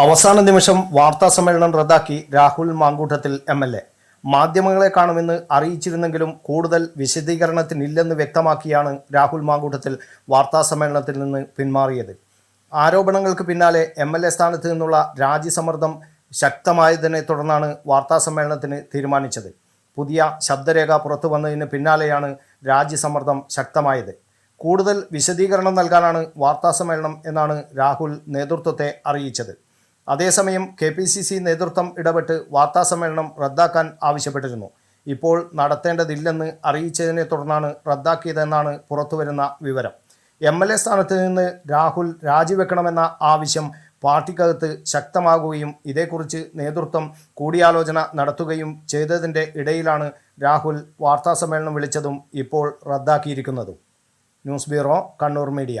അവസാന നിമിഷം വാർത്താ സമ്മേളനം റദ്ദാക്കി Rahul Mamkootathil M L A. മാധ്യമങ്ങളെ കാണുമെന്ന് അറിയിച്ചിരുന്നെങ്കിലും കൂടുതൽ വിശദീകരണത്തിനില്ലെന്ന് വ്യക്തമാക്കിയാണ് രാഹുൽ മാങ്കൂട്ടത്തിൽ വാർത്താ സമ്മേളനത്തിൽ നിന്ന് പിന്മാറിയത്. ആരോപണങ്ങൾക്ക് പിന്നാലെ എം എൽ എ സ്ഥാനത്ത് നിന്നുള്ള രാജിസമ്മർദ്ദം ശക്തമായതിനെ തുടർന്നാണ് വാർത്താ സമ്മേളനത്തിന് തീരുമാനിച്ചത്. പുതിയ ശബ്ദരേഖ പുറത്തു വന്നതിന് പിന്നാലെയാണ് രാജിസമ്മർദ്ദം ശക്തമായത്. കൂടുതൽ വിശദീകരണം നൽകാനാണ് വാർത്താ സമ്മേളനം എന്നാണ് രാഹുൽ നേതൃത്വത്തെ അറിയിച്ചത്. അതേസമയം കെ പി സി സി നേതൃത്വം ഇടപെട്ട് വാർത്താസമ്മേളനം റദ്ദാക്കാൻ ആവശ്യപ്പെട്ടിരുന്നു. ഇപ്പോൾ നടത്തേണ്ടതില്ലെന്ന് അറിയിച്ചതിനെ തുടർന്നാണ് റദ്ദാക്കിയതെന്നാണ് പുറത്തുവരുന്ന വിവരം. എം എൽ എ സ്ഥാനത്ത് നിന്ന് രാഹുൽ രാജിവെക്കണമെന്ന ആവശ്യം പാർട്ടിക്കകത്ത് ശക്തമാകുകയും ഇതേക്കുറിച്ച് നേതൃത്വം കൂടിയാലോചന നടത്തുകയും ചെയ്തതിന്റെ ഇടയിലാണ് രാഹുൽ വാർത്താസമ്മേളനം വിളിച്ചതും ഇപ്പോൾ റദ്ദാക്കിയിരിക്കുന്നതും. News bureau Kannur media.